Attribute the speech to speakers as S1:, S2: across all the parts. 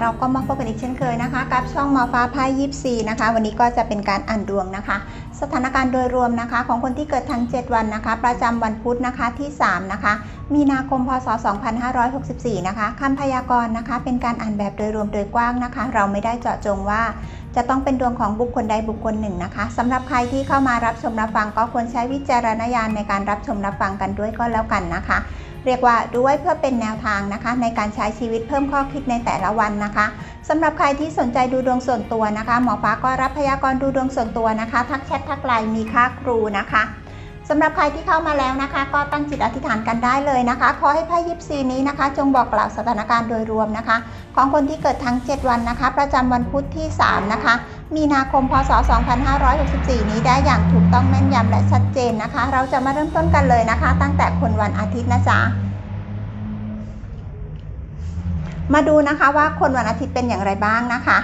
S1: เราก็มาพบกันอีกเช่นเคยนะคะกับช่องหมอฟ้าไพายยิปซีนะคะ วันนี้ก็จะเป็นการอ่านดวงนะคะ สถานการณ์โดยรวมนะคะ ของคนที่เกิดทั้ง 7 วันนะคะ ประจำวันพุธนะคะที่ 3 นะคะ มีนาคมพศ 2564 นะคะคำพยากรณ์นะคะ เป็นการอ่านแบบโดยรวมโดยกว้างนะคะ เราไม่ได้เจาะจงว่าจะต้องเป็นดวงของบุคคลใดบุคคลหนึ่งนะคะสำหรับใครที่เข้ามารับชมรับฟังก็ควรใช้วิจารณญาณในการรับชมรับฟังกันด้วยก็แล้วกันนะคะ เรียกว่าดูไว้เพื่อเป็นแนวทางนะคะ ในการใช้ชีวิตเพิ่มข้อคิดในแต่ละวันนะคะสำหรับใครที่สนใจดูดวงส่วนตัวนะคะ หมอฟ้าก็รับพยากรณ์ดูดวงส่วนตัวนะคะ ทักแชททักไลน์มีค่าครูนะคะสำหรับใครที่เข้ามาแล้วนะคะ ก็ตั้งจิตอธิษฐานกันได้เลยนะคะ ขอให้ไพ่ยิปซีนี้นะคะ จงบอกกล่าวสถานการณ์โดยรวมนะคะ ของคนที่เกิดทั้ง 7 วันนะคะ ประจำวันพุธที่ 3 นะคะ มีนาคม พศ 2564 นี้ได้อย่างถูกต้องแม่นยำและชัดเจนนะคะ เราจะมาเริ่มต้นกันเลยนะคะ ตั้งแต่คนวันอาทิตย์นะจ๊ะมาดูนะคะว่าคนวันอาทิตย์เป็นอย่างไรบ้างนะคะ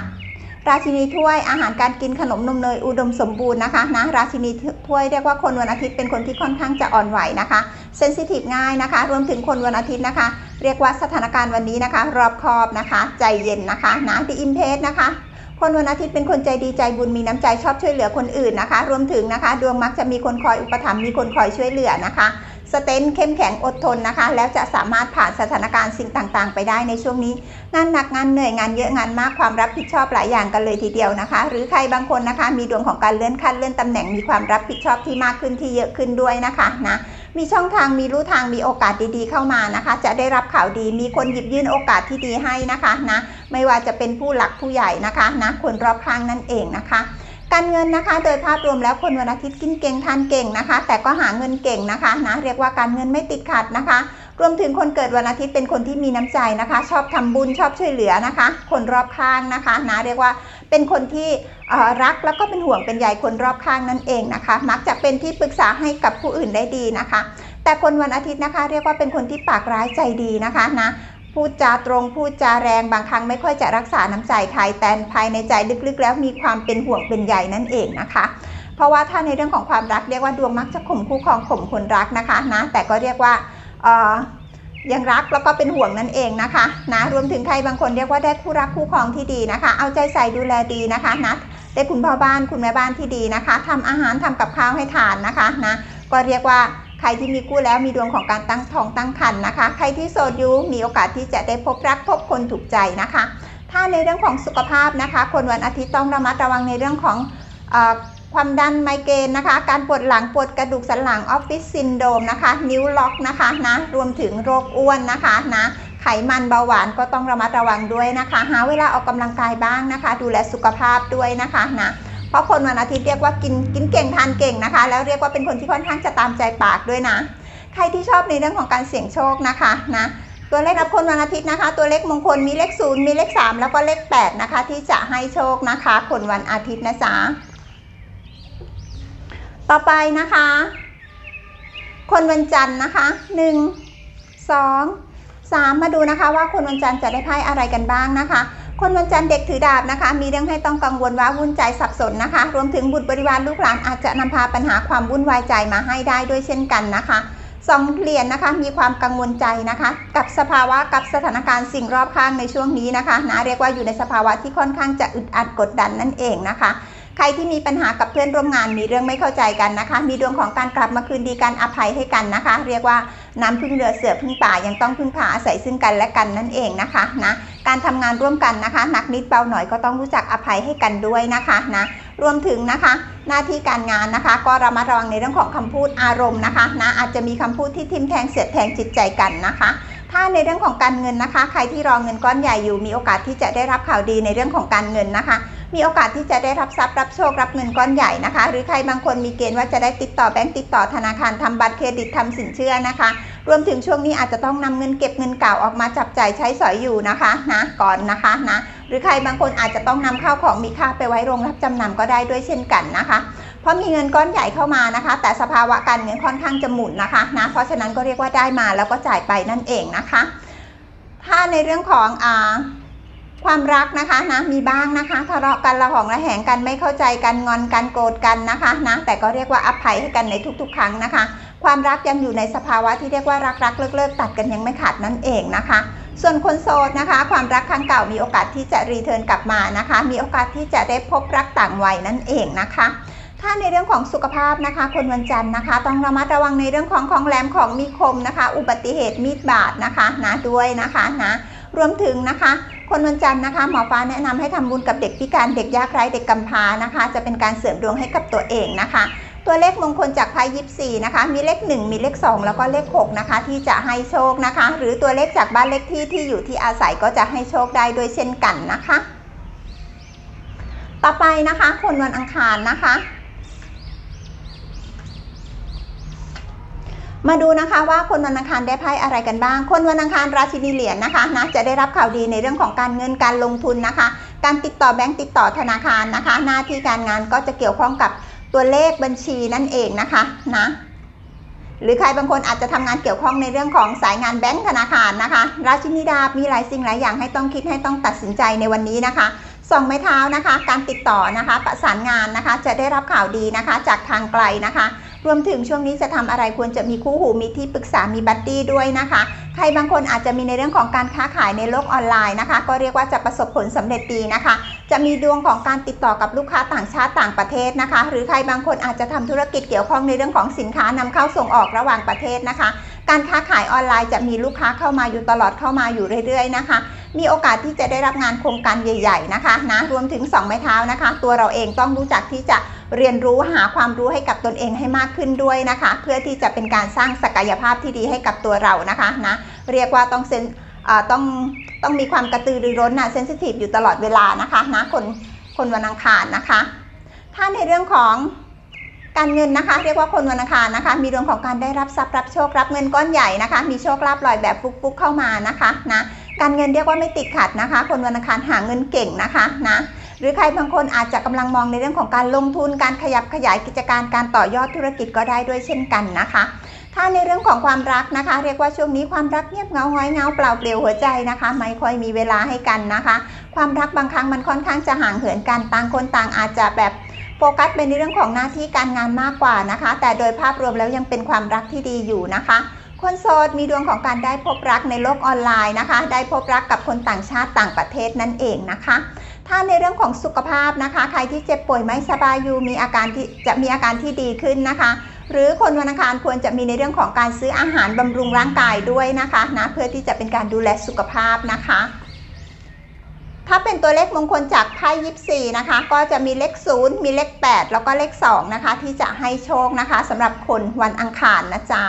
S1: ราชินีถ้วยอาหารการกินขนมนมเนยอุดมสมบูรณ์นะคะนะราชินีถ้วยเรียกว่าคนวันอาทิตย์เป็นคนที่ค่อนข้างจะอ่อนไหวนะคะเซนซิทีฟง่ายนะคะ รวมถึงคนวันอาทิตย์นะคะ เรียกว่าสถานการณ์วันนี้นะคะ รอบคอบนะคะ ใจเย็นนะคะนะดีอิมเพสนะคะ คนวันอาทิตย์เป็นคนใจดีใจบุญมีน้ำใจชอบช่วยเหลือคนอื่นนะคะ รวมถึงนะคะ ดวงมักจะมีคนคอยอุปถัมภ์มีคนคอยช่วยเหลือนะคะ สเตนเข้มแข็งอดทนนะคะ แล้วจะสามารถผ่านสถานการณ์สิ่งต่างๆ ไปได้ในช่วงนี้ งานหนักงานเหนื่อยงานเยอะงานมากความรับผิดชอบหลายอย่างกันเลยทีเดียวนะคะ หรือใครบางคนนะคะ มีดวงของการเลื่อนขั้นเลื่อนตำแหน่งมีความรับผิดชอบที่มากขึ้นที่เยอะขึ้นด้วยนะคะนะ มีช่องทางมีรู้ทางมีโอกาสดีๆ เข้ามานะคะ จะได้รับข่าวดีมีคนหยิบยื่นโอกาสที่ดีให้นะคะนะไม่ว่าจะเป็นผู้หลักผู้ใหญ่นะคะนะคนรอบข้างนั่นเองนะคะการเงินนะคะโดยภาพรวมแล้วคนวันอาทิตย์กินเก่งทานเก่งนะคะ แต่ก็หาเงินเก่งนะคะนะเรียกว่าการเงินไม่ติดขัดนะคะ รวมถึงคนเกิดวันอาทิตย์เป็นคนที่มีน้ำใจนะคะ ชอบทำบุญชอบช่วยเหลือนะคะ คนรอบข้างนะคะนะเรียกว่า เป็นคนที่รักแล้วก็เป็นห่วงเป็นใยคนรอบข้างนั่นเองนะคะ มักจะเป็นที่ปรึกษาให้กับผู้อื่นได้ดีนะคะ แต่คนวันอาทิตย์นะคะ เรียกว่าเป็นคนที่ปากร้ายใจดีนะคะนะพูดจาตรงพูดจาแรงบางครั้งไม่ค่อยจะรักษาน้ำใจใครแต่ภายในใจลึกๆ แล้วมีความเป็นห่วงเป็นใยนั่นเองนะคะ เพราะว่าถ้าในเรื่องของความรักเรียกว่าดวงมักจะข่มคู่ครองข่มคนรักนะคะนะแต่ก็เรียกว่า ยังรักแล้วก็เป็นห่วงนั่นเองนะคะนะรวมถึงใครบางคนเรียกว่าได้คู่รักคู่ครองที่ดีนะคะ เอาใจใส่ดูแลดีนะคะนะได้คุณพ่อบ้านคุณแม่บ้านที่ดีนะคะทำอาหารทำกับข้าวให้ทานนะคะนะก็เรียกว่าใครที่มีคู่แล้วมีดวงของการตั้งท้องตั้งครรภ์นะคะ ใครที่โสดอยู่มีโอกาสที่จะได้พบรักพบคนถูกใจนะคะ ถ้าในเรื่องของสุขภาพนะคะ คนวันอาทิตย์ต้องระมัดระวังในเรื่องของ ความดันไมเกรนนะคะ การปวดหลังปวดกระดูกสันหลังออฟฟิศซินโดมนะคะ นิ้วล็อกนะคะนะรวมถึงโรคอ้วนนะคะนะไขมันเบาหวานก็ต้องระมัดระวังด้วยนะคะ หาเวลาออกกำลังกายบ้างนะคะ ดูแลสุขภาพด้วยนะคะนะเพราะคนวันอาทิตย์เรียกว่ากินกินเก่งทานเก่งนะคะ แล้วเรียกว่าเป็นคนที่ค่อนข้างจะตามใจปากด้วยนะ ใครที่ชอบในเรื่องของการเสี่ยงโชคนะคะนะตัวเลขรับคนวันอาทิตย์นะคะ ตัวเลขมงคลมีเลขศูนย์มีเลข 3 แล้วก็เลข 8 นะคะ ที่จะให้โชคนะคะ คนวันอาทิตย์นะจ๊ะ ต่อไปนะคะ คนวันจันทร์นะคะ1 2 3มมาดูนะคะว่าคนวันจันทร์จะได้ไพ่อะไรกันบ้างนะคะ คนวันจันทร์เด็กถือดาบนะคะ มีเรื่องให้ต้องกังวลว่าวุ่นใจสับสนนะคะ รวมถึงบุตรบริวารลูกหลานอาจจะนำพาปัญหาความวุ่นวายใจมาให้ได้ด้วยเช่นกันนะคะสองเหรียญนะคะมีความกังวลใจนะคะ กับสภาวะกับสถานการณ์สิ่งรอบข้างในช่วงนี้นะคะนะเรียกว่าอยู่ในสภาวะที่ค่อนข้างจะอึดอัดกดดันนั่นเองนะคะ ใครที่มีปัญหากับเพื่อนร่วมงานมีเรื่องไม่เข้าใจกันนะคะ มีดวงของการกลับมาคืนดีการอภัยให้กันนะคะ เรียกว่าน้ำพึ่งเรือเสือพึ่งป่ายังต้องพึ่งพาอาศัยซึ่งกันและกันนั่นเองนะคะนะการทำงานร่วมกันนะคะหนักนิดเบาหน่อยก็ต้องรู้จักอภัยให้กันด้วยนะคะนะรวมถึงนะคะ หน้าที่การงานนะคะ ก็ระมัดระวังในเรื่องของคำพูดอารมณ์นะคะนะอาจจะมีคำพูดที่ทิมแทงเสียดแทงจิตใจกันนะคะถ้าในเรื่องของการเงินนะคะ ใครที่รอเงินก้อนใหญ่อยู่มีโอกาสที่จะได้รับข่าวดีในเรื่องของการเงินนะคะ มีโอกาสที่จะได้รับทรัพย์รับโชครับเงินก้อนใหญ่นะคะ หรือใครบางคนมีเกณฑ์ว่าจะได้ติดต่อแบงก์ติดต่อธนาคารทำบัตรเครดิตทำสินเชื่อนะคะ รวมถึงช่วงนี้อาจจะต้องนำเงินเก็บเงินเก่าออกมาจับจ่ายใช้สอยอยู่นะคะนะก่อนนะคะนะหรือใครบางคนอาจจะต้องนำข้าวของมีค่าไปไว้โรงรับจำนำก็ได้ด้วยเช่นกันนะคะเพราะมีเงินก้อนใหญ่เข้ามานะคะ แต่สภาวะการเงินค่อนข้างจะหมุนนะคะนะเพราะฉะนั้นก็เรียกว่าได้มาแล้วก็จ่ายไปนั่นเองนะคะ ถ้าในเรื่องของอ่า ความรักนะคะนะมีบ้างนะคะทะเลาะกันระหองระแหงกันไม่เข้าใจกันงอนกันโกรธกันนะคะนะแต่ก็เรียกว่าอภัยให้กันในทุกๆ ครั้งนะคะ ความรักยังอยู่ในสภาวะที่เรียกว่ารักรักเลิกเลิกตัดกันยังไม่ขาดนั่นเองนะคะ ส่วนคนโสดนะคะ ความรักครั้งเก่ามีโอกาสที่จะรีเทิร์นกลับมานะคะ มีโอกาสที่จะได้พบรักต่างวัยนั่นเองนะคะถ้าในเรื่องของสุขภาพนะคะ คนวันจันทร์นะคะ ต้องระมัดระวังในเรื่องของของแหลมของมีคมนะคะ อุบัติเหตุมีดบาดนะคะนะด้วยนะคะนะรวมถึงนะคะ คนวันจันทร์นะคะหมอฟ้าแนะนำให้ทำบุญกับเด็กพิการเด็กยากไร้เด็กกำพร้านะคะ จะเป็นการเสริมดวงให้กับตัวเองนะคะ ตัวเลขมงคลจากไพ่ยิปซีนะคะ มีเลข 1 มีเลข 2 แล้วก็เลข6นะคะ ที่จะให้โชคนะคะ หรือตัวเลขจากบ้านเลขที่ที่อยู่ที่อาศัยก็จะให้โชคได้ด้วยเช่นกันนะคะ ต่อไปนะคะ คนวันอังคารนะคะ มาดูนะคะว่าคนวันอังคารได้ไพ่อะไรกันบ้าง คนวันอังคารราชินีเหรียญนะคะนะจะได้รับข่าวดีในเรื่องของการเงินการลงทุนนะคะ การติดต่อแบงก์ติดต่อธนาคารนะคะ หน้าที่การงานก็จะเกี่ยวข้องกับตัวเลขบัญชีนั่นเองนะคะนะหรือใครบางคนอาจจะทำงานเกี่ยวข้องในเรื่องของสายงานแบงก์ธนาคารนะคะ ราชินีดาบมีหลายสิ่งหลายอย่างให้ต้องคิดให้ต้องตัดสินใจในวันนี้นะคะสองไม้เท้านะคะ การติดต่อนะคะ ประสานงานนะคะ จะได้รับข่าวดีนะคะ จากทางไกลนะคะ รวมถึงช่วงนี้จะทำอะไรควรจะมีคู่หูมีที่ปรึกษามีบัดดี้ด้วยนะคะ ใครบางคนอาจจะมีในเรื่องของการค้าขายในโลกออนไลน์นะคะ ก็เรียกว่าจะประสบผลสำเร็จดีนะคะ จะมีดวงของการติดต่อกับลูกค้าต่างชาติต่างประเทศนะคะ หรือใครบางคนอาจจะทำธุรกิจเกี่ยวข้องในเรื่องของสินค้านำเข้าส่งออกระหว่างประเทศนะคะการค้าขายออนไลน์จะมีลูกค้าเข้ามาอยู่ตลอดเข้ามาอยู่เรื่อยๆนะคะ มีโอกาสที่จะได้รับงานโครงการใหญ่ ๆนะคะนะรวมถึง 2 ไม้เท้านะคะ ตัวเราเองต้องรู้จักที่จะ เรียนรู้หาความรู้ให้กับตนเองให้มากขึ้นด้วยนะคะ เพื่อที่จะเป็นการสร้างศักยภาพที่ดีให้กับตัวเรานะคะนะเรียกว่าต้องเซนอ่าต้องต้องมีความกระตือรือร้นนะเซนซิทีฟอยู่ตลอดเวลานะคะนะคนคนวันอังคารนะคะ ถ้าในเรื่องของการเงินนะคะ เรียกว่าคนวันอังคารนะคะ มีดวงของการได้รับทรัพย์รับโชครับเงินก้อนใหญ่นะคะ มีโชคลาภลอยแบบฟุกๆเข้ามานะคะนะการเงินเรียกว่าไม่ติดขัดนะคะ คนวันอังคารหาเงินเก่งนะคะนะ หรือใครบางคนอาจจะกำลังมองในเรื่องของการลงทุนการขยับขยายกิจการการต่อยอดธุรกิจก็ได้ด้วยเช่นกันนะคะ ถ้าในเรื่องของความรักนะคะ เรียกว่าช่วงนี้ความรักเงียบเงาห้อยเงาเปล่าเปลี่ยวหัวใจนะคะ ไม่ค่อยมีเวลาให้กันนะคะ ความรักบางครั้งมันค่อนข้างจะห่างเหินกันต่างคนต่างอาจจะแบบโฟกัสไปในเรื่องของหน้าที่การงานมากกว่านะคะ แต่โดยภาพรวมแล้วยังเป็นความรักที่ดีอยู่นะคะคนโสดมีดวงของการได้พบรักในโลกออนไลน์นะคะ ได้พบรักกับคนต่างชาติต่างประเทศนั่นเองนะคะ ถ้าในเรื่องของสุขภาพนะคะ ใครที่เจ็บป่วยไม่สบายอยู่มีอาการที่จะมีอาการที่ดีขึ้นนะคะ หรือคนวันอังคารควรจะมีในเรื่องของการซื้ออาหารบำรุงร่างกายด้วยนะคะนะเพื่อที่จะเป็นการดูแลสุขภาพนะคะ ถ้าเป็นตัวเลขมงคลจากไพ่ยิปซีนะคะ ก็จะมีเลข 0 มีเลข 8 แล้วก็เลข 2 นะคะ ที่จะให้โชคนะคะสำหรับคนวันอังคารนะจ๊ะ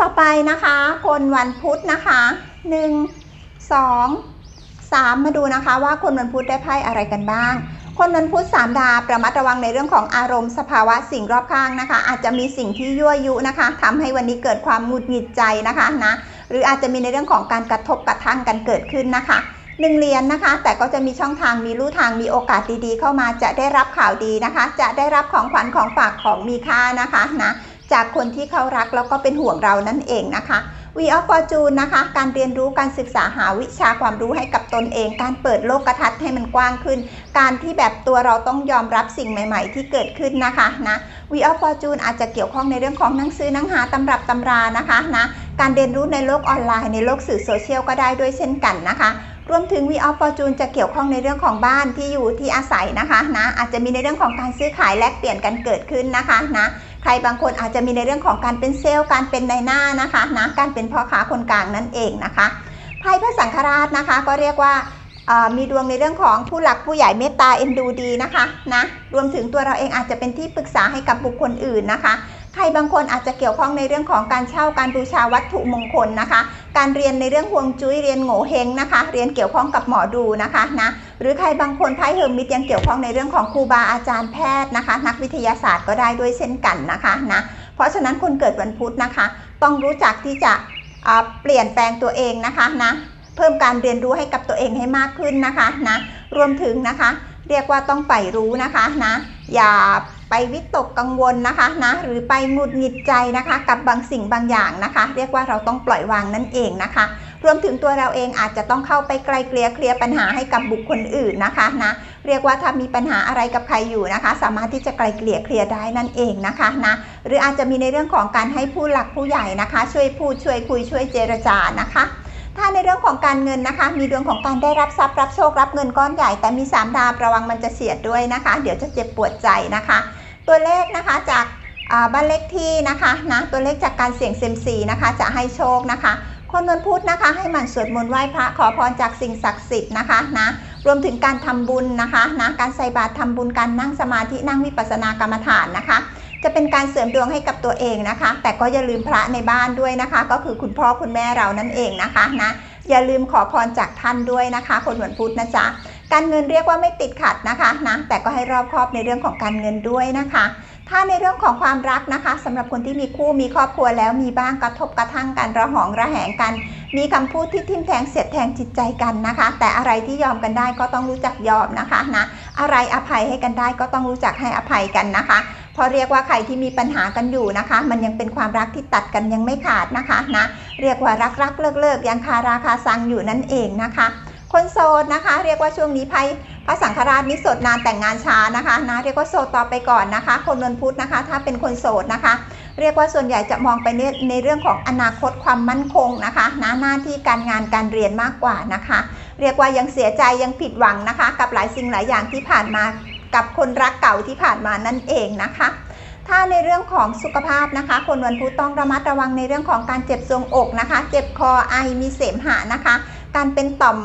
S1: ต่อไปนะคะ คนวันพุธนะคะ 1 2 3 มาดูนะคะว่าคนวันพุธได้ไพ่อะไรกันบ้าง คนวันพุธสามดาวระมัดระวังในเรื่องของอารมณ์สภาวะสิ่งรอบข้างนะคะ อาจจะมีสิ่งที่ยั่วยุนะคะทำให้วันนี้เกิดความหงุดหงิดใจนะคะนะหรืออาจจะมีในเรื่องของการกระทบกระทั่งกันเกิดขึ้นนะคะหนึ่งเหรียญนนะคะ แต่ก็จะมีช่องทางมีลู่ทางมีโอกาสดีๆ เข้ามาจะได้รับข่าวดีนะคะ จะได้รับของขวัญของฝากของมีค่านะคะนะจากคนที่เขารักแล้วก็เป็นห่วงเรานั่นเองนะคะ We of Fortune นนะคะ การเรียนรู้การศึกษาหาวิชาความรู้ให้กับตนเอง การเปิดโลกทัศน์ให้มันกว้างขึ้น การที่แบบตัวเราต้องยอมรับสิ่งใหม่ ๆ ที่เกิดขึ้นนะคะนะ We of Fortune อาจจะเกี่ยวข้องในเรื่องของหนังสือหนังหาตำรับตำรานะคะนะการเรียนรู้ในโลกออนไลน์ในโลกสื่อโซเชียลก็ได้ด้วยเช่นกันนะคะรวมถึง We of Fortune จะเกี่ยวข้องในเรื่องของบ้านที่อยู่ที่อาศัยนะคะนะอาจจะมีในเรื่องของการซื้อขายแลกเปลี่ยนกันเกิดขึ้นนะคะนะ รบางคนอาจจะมีในเรื่องของการเป็นเซลล์การเป็นในหน้านะคะนะการเป็นพ่อค้าคนกลางนั่นเองนะคะไพ่พระสังฆราชนะคะ ก็เรียกว่ามีดวงในเรื่องของผู้หลักผู้ใหญ่เมตตาเอ็นดูดีนะคะนะรวมถึงตัวเราเองอาจจะเป็นที่ปรึกษาให้กับบุคคลอื่นนะคะ รบางคนอาจจะเกี่ยวข้องในเรื่องของการเช่าการบูชาวัตถุมงคลนะคะ การเรียนในเรื่องฮวงจุ้ยเรียนโง่เฮงนะคะ เรียนเกี่ยวข้องกับหมอดูนะคะนะหรือใครบางคนไพ่เฮอร์มิตยังเกี่ยวข้องในเรื่องของครูบาอาจารย์แพทย์นะคะ นักวิทยาศาสตร์ก็ได้ด้วยเช่นกันนะคะนะเพราะฉะนั้นคนเกิดวันพุธนะคะ ต้องรู้จักที่จะเปลี่ยนแปลงตัวเองนะคะนะเพิ่มการเรียนรู้ให้กับตัวเองให้มากขึ้นนะคะนะรวมถึงนะคะ เรียกว่าต้องไปรู้นะคะนะอย่า ไปวิตกกังวลนะคะนะหรือไปหงุดหงิดใจนะคะ กับบางสิ่งบางอย่างนะคะ เรียกว่าเราต้องปล่อยวางนั่นเองนะคะ รวมถึงตัวเราเองอาจจะต้องเข้าไปไกลเกลี่ยเคลียร์ปัญหาให้กับบุคคลอื่นนะคะนะเรียกว่าถ้ามีปัญหาอะไรกับใครอยู่นะคะ สามารถที่จะไกลเกลี่ยเคลียร์ได้นั่นเองนะคะนะหรืออาจจะมีในเรื่องของการให้ผู้หลักผู้ใหญ่นะคะ ช่วยพูดช่วยคุยช่วยเจรจานะคะถ้าในเรื่องของการเงินนะคะ มีดวงของการได้รับทรัพย์รับโชครับเงินก้อนใหญ่แต่มี 3 ดาวระวังมันจะเสียดด้วยนะคะ เดี๋ยวจะเจ็บปวดใจนะคะ ตัวเลขนะคะจากบ้านเลขที่นะคะนะตัวเลขจากการเสี่ยงเซมซีนะคะจะให้โชคนะคะ คนวันพุธนะคะให้หมันสวดมนต์ไหว้พระขอพรจากสิ่งศักดิ์สิทธิ์นะคะนะรวมถึงการทำบุญนะคะนะการใส่บาตรทำบุญการนั่งสมาธินั่งวิปัสสนากรรมฐานนะคะ จะเป็นการเสริมดวงให้กับตัวเองนะคะ แต่ก็อย่าลืมพระในบ้านด้วยนะคะ ก็คือคุณพ่อคุณแม่เรานั่นเองนะคะนะอย่าลืมขอพรจากท่านด้วยนะคะ คนวันพุธนะจ๊ะ การเงินเรียกว่าไม่ติดขัดนะคะนะแต่ก็ให้รอบคอบในเรื่องของการเงินด้วยนะคะ ถ้าในเรื่องของความรักนะคะสำหรับคนที่มีคู่มีครอบครัวแล้วมีบ้างกระทบกระทั่งกันระหองระแหงกัน มีคำพูดที่ทิ่มแทงเสียดแทงจิตใจกันนะคะ แต่อะไรที่ยอมกันได้ก็ต้องรู้จักยอมนะคะนะอะไรอภัยให้กันได้ก็ต้องรู้จักให้อภัยกันนะคะเพราะเรียกว่าใครที่มีปัญหากันอยู่นะคะ มันยังเป็นความรักที่ตัดกันยังไม่ขาดนะคะนะเรียกว่ารักรักเลิกเลิกยังคาราคาซังอยู่นั่นเองนะคะ คนโสดนะคะ เรียกว่าช่วงนี้ไพ่พระสังฆราชนี่โสดนานแต่งงานช้านะคะนะเรียกว่าโสดต่อไปก่อนนะคะ คนวันพุธนะคะ ถ้าเป็นคนโสดนะคะ เรียกว่าส่วนใหญ่จะมองไปในในเรื่องของอนาคตความมั่นคงนะคะนะหน้าที่การงานการเรียนมากกว่านะคะ เรียกว่ายังเสียใจยังผิดหวังนะคะ กับหลายสิ่งหลายอย่างที่ผ่านมากับคนรักเก่าที่ผ่านมานั่นเองนะคะถ้าในเรื่องของสุขภาพนะคะ คนวันพุธต้องระมัดระวังในเรื่องของการเจ็บทรงอกนะคะ เจ็บคอไอมีเสมหะนะคะ การเป็นต่อม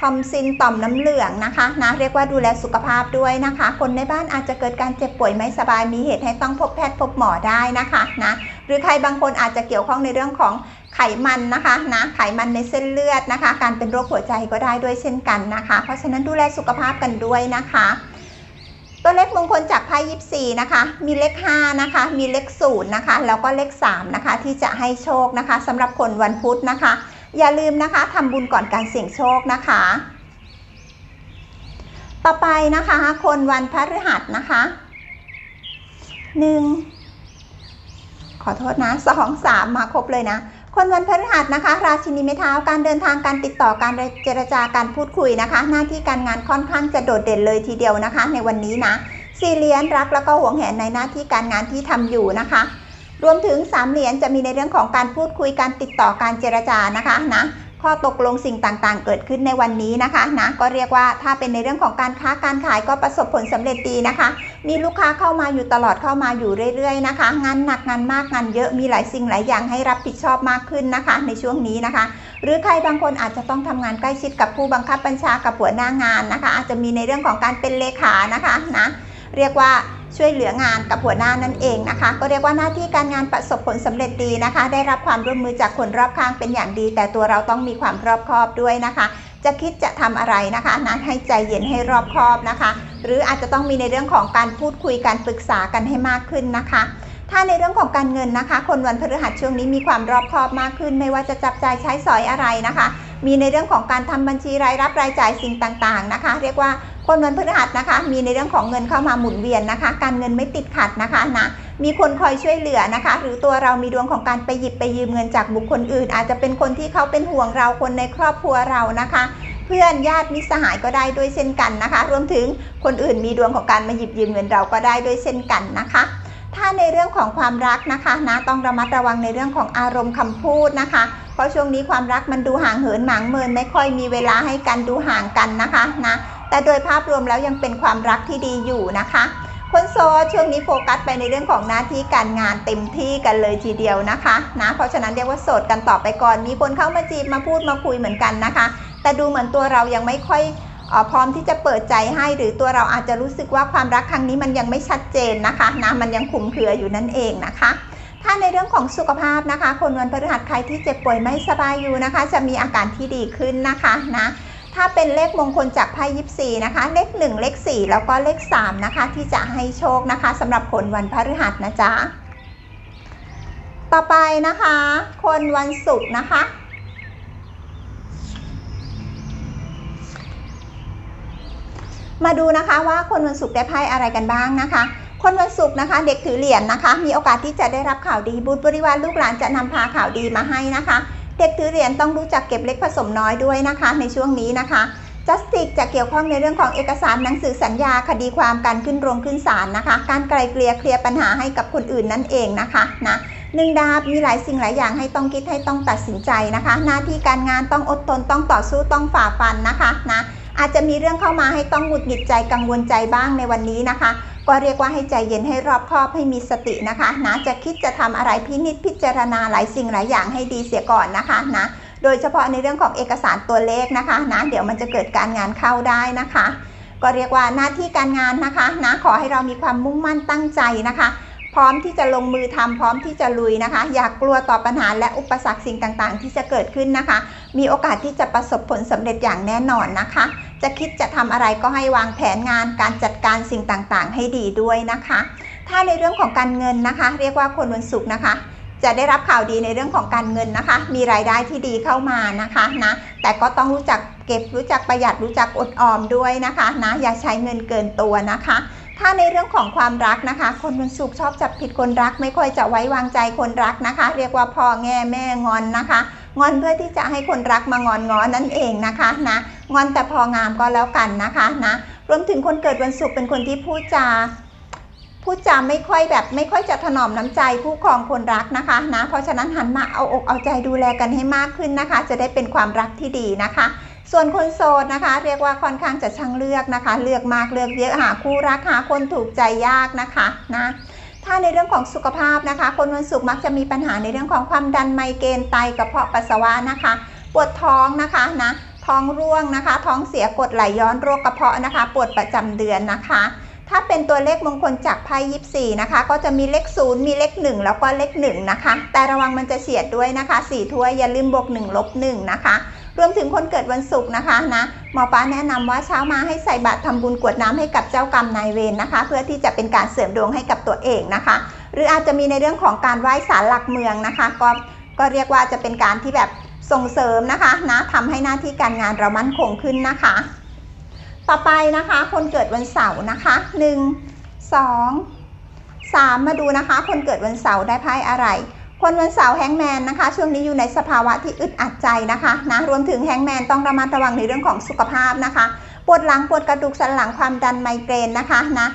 S1: ทอมซินต่อมน้ำเหลืองนะคะนะเรียกว่าดูแลสุขภาพด้วยนะคะ คนในบ้านอาจจะเกิดการเจ็บป่วยไม่สบายมีเหตุให้ต้องพบแพทย์พบหมอได้นะคะนะหรือใครบางคนอาจจะเกี่ยวข้องในเรื่องของไขมันนะคะนะไขมันในเส้นเลือดนะคะ การเป็นโรคหัวใจก็ได้ด้วยเช่นกันนะคะ เพราะฉะนั้นดูแลสุขภาพกันด้วยนะคะ ตัวเลขมงคลจากไพ่ยิปซีนะคะ มีเลข5นะคะ มีเลข0นะคะ แล้วก็เลข3นะคะ ที่จะให้โชคนะคะสำหรับคนวันพุธนะคะ อย่าลืมนะคะทำบุญก่อนการเสี่ยงโชคนะคะ ต่อไปนะคะ คนวันพฤหัสนะคะหนึ่งขอโทษนะสองสามมาครบเลยนะ คนวันพฤหัสนะคะ ราชินีไม้เท้าการเดินทางการติดต่อการเจรจาการพูดคุยนะคะ หน้าที่การงานค่อนข้างจะโดดเด่นเลยทีเดียวนะคะ ในวันนี้นะสี่เหรียญรักแล้วก็หวงแหนในหน้าที่การงานที่ทำอยู่นะคะ รวมถึงสามเหรียญจะมีในเรื่องของการพูดคุยการติดต่อการเจรจานะคะนะข้อตกลงสิ่งต่างๆ เกิดขึ้นในวันนี้นะคะนะก็เรียกว่าถ้าเป็นในเรื่องของการค้าการขายก็ประสบผลสำเร็จดีนะคะ มีลูกค้าเข้ามาอยู่ตลอดเข้ามาอยู่เรื่อยๆนะคะ งานหนักงานมากงานเยอะมีหลายสิ่งหลายอย่างให้รับผิดชอบมากขึ้นนะคะ ในช่วงนี้นะคะ หรือใครบางคนอาจจะต้องทำงานใกล้ชิดกับผู้บังคับบัญชากับหัวหน้างานนะคะ อาจจะมีในเรื่องของการเป็นเลขานะคะนะเรียกว่า ช่วยเหลืองานกับหัวหน้านั่นเองนะคะ ก็เรียกว่าหน้าที่การงานประสบผลสำเร็จดีนะคะ ได้รับความร่วมมือจากคนรอบข้างเป็นอย่างดี แต่ตัวเราต้องมีความรอบคอบด้วยนะคะ จะคิดจะทำอะไรนะคะนั้นให้ใจเย็นให้รอบคอบนะคะ หรืออาจจะต้องมีในเรื่องของการพูดคุยการปรึกษากันให้มากขึ้นนะคะถ้าในเรื่องของการเงินนะคะ คนวันพฤหัสช่วงนี้มีความรอบคอบมากขึ้น ไม่ว่าจะจับจ่ายใช้สอยอะไรนะคะ มีในเรื่องของการทำบัญชีรายรับรายจ่ายสิ่งต่างๆนะคะ เรียกว่า คนวันพฤหัสนะคะ มีในเรื่องของเงินเข้ามาหมุนเวียนนะคะ การเงินไม่ติดขัดนะคะนะมีคนคอยช่วยเหลือนะคะ หรือตัวเรามีดวงของการไปหยิบไปยืมเงินจากบุคคลอื่น อาจจะเป็นคนที่เขาเป็นห่วงเราคนในครอบครัวเรานะคะ เพื่อนญาติมิตรสหายก็ได้ด้วยเช่นกันนะคะ รวมถึงคนอื่นมีดวงของการมาหยิบยืมเงินเราก็ได้ด้วยเช่นกันนะคะถ้าในเรื่องของความรักนะคะนะต้องระมัดระวังในเรื่องของอารมณ์คำพูดนะคะ เพราะช่วงนี้ความรักมันดูห่างเหินหมางเมินไม่ค่อยมีเวลาให้กันดูห่างกันนะคะนะ แต่โดยภาพรวมแล้วยังเป็นความรักที่ดีอยู่นะคะคนโซช่วงนี้โฟกัสไปในเรื่องของหน้าที่การงานเต็มที่กันเลยทีเดียวนะคะนะเพราะฉะนั้นเรียกว่าโสดกันต่อไปก่อน มีคนเข้ามาจีบมาพูดมาคุยเหมือนกันนะคะ แต่ดูเหมือนตัวเรายังไม่ค่อยพร้อมที่จะเปิดใจให้หรือตัวเราอาจจะรู้สึกว่าความรักครั้งนี้มันยังไม่ชัดเจนนะคะนะมันยังขุมเคืออยู่นั่นเองนะคะ ถ้าในเรื่องของสุขภาพนะคะ คนวันพฤหัสใครที่เจ็บป่วยไม่สบายอยู่นะคะ จะมีอาการที่ดีขึ้นนะคะนะ ถ้าเป็นเลขมงคลจากไพ่ยิปซีนะคะ เลข 1 เลข 4 แล้วก็เลข 3 นะคะ ที่จะให้โชคนะคะสำหรับคนวันพฤหัสนะจ๊ะ ต่อไปนะคะ คนวันศุกร์นะคะ มาดูนะคะว่าคนวันศุกร์ได้ไพ่อะไรกันบ้างนะคะคนวันศุกร์นะคะ เด็กถือเหรียญนะคะ มีโอกาสที่จะได้รับข่าวดีบุตรบริวารลูกหลานจะนำพาข่าวดีมาให้นะคะ เด็กถือเหรียญต้องรู้จักเก็บเล็กผสมน้อยด้วยนะคะ ในช่วงนี้นะคะจัสติกจะเกี่ยวข้องในเรื่องของเอกสารหนังสือสัญญาคดีความการขึ้นโรงขึ้นศาลนะคะ การไกลเกลี่ยเคลียร์ปัญหาให้กับคนอื่นนั่นเองนะคะนะหนึ่งดาบมีหลายสิ่งหลายอย่างให้ต้องคิดให้ต้องตัดสินใจนะคะ หน้าที่การงานต้องอดทนต้องต่อสู้ต้องฝ่าฟันนะคะนะอาจจะมีเรื่องเข้ามาให้ต้องหงุดหงิดใจกังวลใจบ้างในวันนี้นะคะ ก็เรียกว่าให้ใจเย็นให้รอบคอบให้มีสตินะคะนะจะคิดจะทำอะไรพินิจพิจารณาหลายสิ่งหลายอย่างให้ดีเสียก่อนนะคะนะโดยเฉพาะในเรื่องของเอกสารตัวเลขนะคะนะเดี๋ยวมันจะเกิดการงานเข้าได้นะคะ ก็เรียกว่าหน้าที่การงานนะคะนะขอให้เรามีความมุ่งมั่นตั้งใจนะคะ พร้อมที่จะลงมือทำพร้อมที่จะลุยนะคะ อย่ากกลัวต่อปัญหาและอุปสรรคสิ่งต่างๆ ที่จะเกิดขึ้นนะคะ มีโอกาสที่จะประสบผลสำเร็จอย่างแน่นอนนะคะ จะคิดจะทำอะไรก็ให้วางแผนงานการจัดการสิ่งต่างๆ ให้ดีด้วยนะคะ ถ้าในเรื่องของการเงินนะคะ เรียกว่าคนวันศุกร์นะคะจะได้รับข่าวดีในเรื่องของการเงินนะคะ มีรายได้ที่ดีเข้ามานะคะนะ แต่ก็ต้องรู้จักเก็บ รู้จักประหยัด รู้จักอดออมด้วยนะคะนะ อย่าใช้เงินเกินตัวนะคะ ถ้าในเรื่องของความรักนะคะ คนวันศุกร์ชอบจับผิดคนรัก ไม่ค่อยจะไว้วางใจคนรักนะคะ เรียกว่าพ่อแง่แม่งอนนะคะ งอนเพื่อที่จะให้คนรักมางอนง้อนั่นเองนะคะนะ งอนแต่พองามก็แล้วกันนะคะนะรวมถึงคนเกิดวันศุกร์เป็นคนที่พูดจาพูดจาไม่ค่อยแบบไม่ค่อยจะถนอมน้ำใจผู้ครองคนรักนะคะนะเพราะฉะนั้นหันมาเอาอกเอาใจดูแลกันให้มากขึ้นนะคะ จะได้เป็นความรักที่ดีนะคะ ส่วนคนโสดนะคะ เรียกว่าค่อนข้างจะช่างเลือกนะคะ เลือกมากเลือกเยอะหาคู่รักหาคนถูกใจยากนะคะนะถ้าในเรื่องของสุขภาพนะคะ คนวันศุกร์มักจะมีปัญหาในเรื่องของความดันไมเกรนไตกระเพาะปัสสาวะนะคะ ปวดท้องนะคะนะ ท้องร่วงนะคะ ท้องเสียกดไหลย้อนโรคกระเพาะนะคะ ปวดประจำเดือนนะคะ ถ้าเป็นตัวเลขมงคลจากไพ่ยิปซีนะคะ ก็จะมีเลขศูนย์มีเลขหนึ่งแล้วก็เลขหนึ่งนะคะ แต่ระวังมันจะเฉียดด้วยนะคะสี่ถ้วยอย่าลืมบวกหนึ่งลบหนึ่งนะคะรวมถึงคนเกิดวันศุกร์นะคะนะหมอป้าแนะนำว่าเช้ามาให้ใส่บาตรทำบุญกวดน้ำให้กับเจ้ากรรมนายเวรนะคะ เพื่อที่จะเป็นการเสริมดวงให้กับตัวเองนะคะ หรืออาจจะมีในเรื่องของการไหว้ศาลหลักเมืองนะคะ ก็ก็เรียกว่าจะเป็นการที่แบบ ส่งเสริมนะคะนะทำให้หน้าที่การงานเรามั่นคงขึ้นนะคะ ต่อไปนะคะคนเกิดวันเสาร์นะคะ1 2 3มาดูนะคะ คนเกิดวันเสาร์ได้ไพ่อะไร คนวันเสาร์แฮงแมนนะคะ ช่วงนี้อยู่ในสภาวะที่อึดอัดใจนะคะนะรวมถึงแฮงแมนต้องระมัดระวังในเรื่องของสุขภาพนะคะ ปวดหลังปวดกระดูกสันหลังความดันไมเกรนนะคะนะ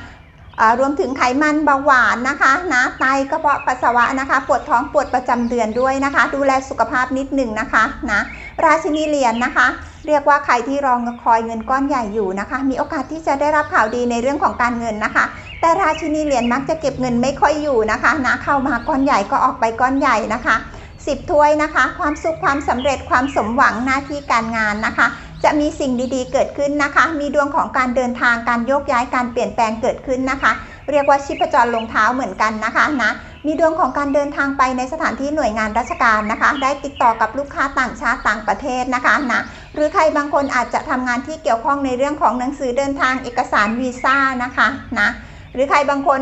S1: รวมถึงไขมันเบาหวานนะคะนะไตกระเพาะปัสสาวะนะคะ ปวดท้องปวดประจำเดือนด้วยนะคะ ดูแลสุขภาพนิดหนึ่งนะคะนะราชินีเหรียญนะคะ เรียกว่าใครที่รองคอยเงินก้อนใหญ่อยู่นะคะ มีโอกาสที่จะได้รับข่าวดีในเรื่องของการเงินนะคะ แต่ราชินีเหรียญมักจะเก็บเงินไม่ค่อยอยู่นะคะนะเข้ามาก้อนใหญ่ก็ออกไปก้อนใหญ่นะคะ10ถ้วยนะคะ ความสุขความสำเร็จความสมหวังหน้าที่การงานนะคะ จะมีสิ่งดีๆ เกิดขึ้นนะคะ มีดวงของการเดินทางการโยกย้ายการเปลี่ยนแปลงเกิดขึ้นนะคะ เรียกว่าชิพจรลงเท้าเหมือนกันนะคะนะมีดวงของการเดินทางไปในสถานที่หน่วยงานราชการนะคะ ได้ติดต่อกับลูกค้าต่างชาติต่างประเทศนะคะนะหรือใครบางคนอาจจะทำงานที่เกี่ยวข้องในเรื่องของหนังสือเดินทางเอกสารวีซ่านะคะนะหรือใครบางคน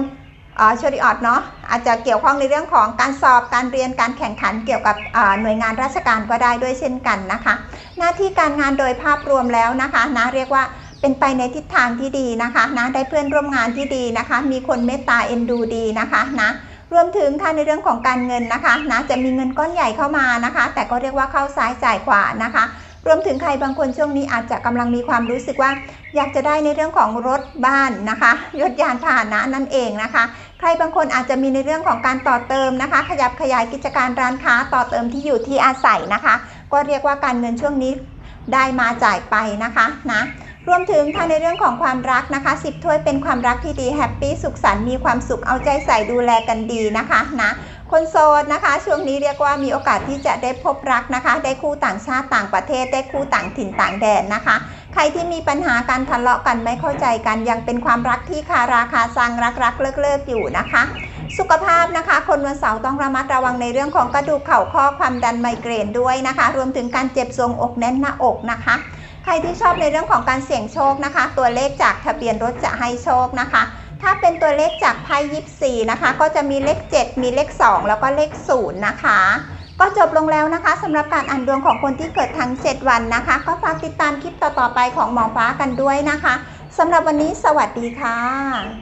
S1: ชริออดเนาะอาจจะเกี่ยวข้องในเรื่องของการสอบการเรียนการแข่งขันเกี่ยวกับหน่วยงานราชการก็ได้ด้วยเช่นกันนะคะ หน้าที่การงานโดยภาพรวมแล้วนะคะนะเรียกว่าเป็นไปในทิศทางที่ดีนะคะนะได้เพื่อนร่วมงานที่ดีนะคะ มีคนเมตตาเอ็นดูดีนะคะนะรวมถึงค่ะในเรื่องของการเงินนะคะนะจะมีเงินก้อนใหญ่เข้ามานะคะ แต่ก็เรียกว่าเข้าซ้ายจ่ายขวานะคะ รวมถึงใครบางคนช่วงนี้อาจจะกำลังมีความรู้สึกว่า อยากจะได้ในเรื่องของรถบ้านนะคะยศยานพาหนะนั่นเองนะคะ ใครบางคนอาจจะมีในเรื่องของการต่อเติมนะคะ ขยับขยายกิจการร้านค้าต่อเติมที่อยู่ที่อาศัยนะคะ ก็เรียกว่าการเงินช่วงนี้ได้มาจ่ายไปนะคะนะรวมถึงถ้าในเรื่องของความรักนะคะ10ถ้วยเป็นความรักที่ดีแฮปปี้สุขสันต์มีความสุขเอาใจใส่ดูแลกันดีนะคะนะ คนโสดนะคะ ช่วงนี้เรียกว่ามีโอกาสที่จะได้พบรักนะคะ ได้คู่ต่างชาติต่างประเทศ ได้คู่ต่างถิ่นต่างแดนนะคะ ใครที่มีปัญหาการทะเลาะกันไม่เข้าใจกัน ยังเป็นความรักที่คาราคาซังรักรักเลิกเลิกอยู่นะคะ สุขภาพนะคะ คนวันเสาร์ต้องระมัดระวังในเรื่องของกระดูกเข่าข้อความดันไมเกรนด้วยนะคะ รวมถึงการเจ็บทรงอกแน่นหน้าอกนะคะใครที่ชอบในเรื่องของการเสี่ยงโชคนะคะ ตัวเลขจากทะเบียนรถจะให้โชคนะคะ ถ้าเป็นตัวเลขจากไพ่ยิปซีนะคะ ก็จะมีเลข 7 มีเลข 2 แล้วก็เลข 0 นะคะ ก็จบลงแล้วนะคะสำหรับการอ่านดวงของคนที่เกิดทั้ง 7 วันนะคะ ก็ฝากติดตามคลิปต่อๆไปของหมอฟ้ากันด้วยนะคะสำหรับวันนี้สวัสดีค่ะ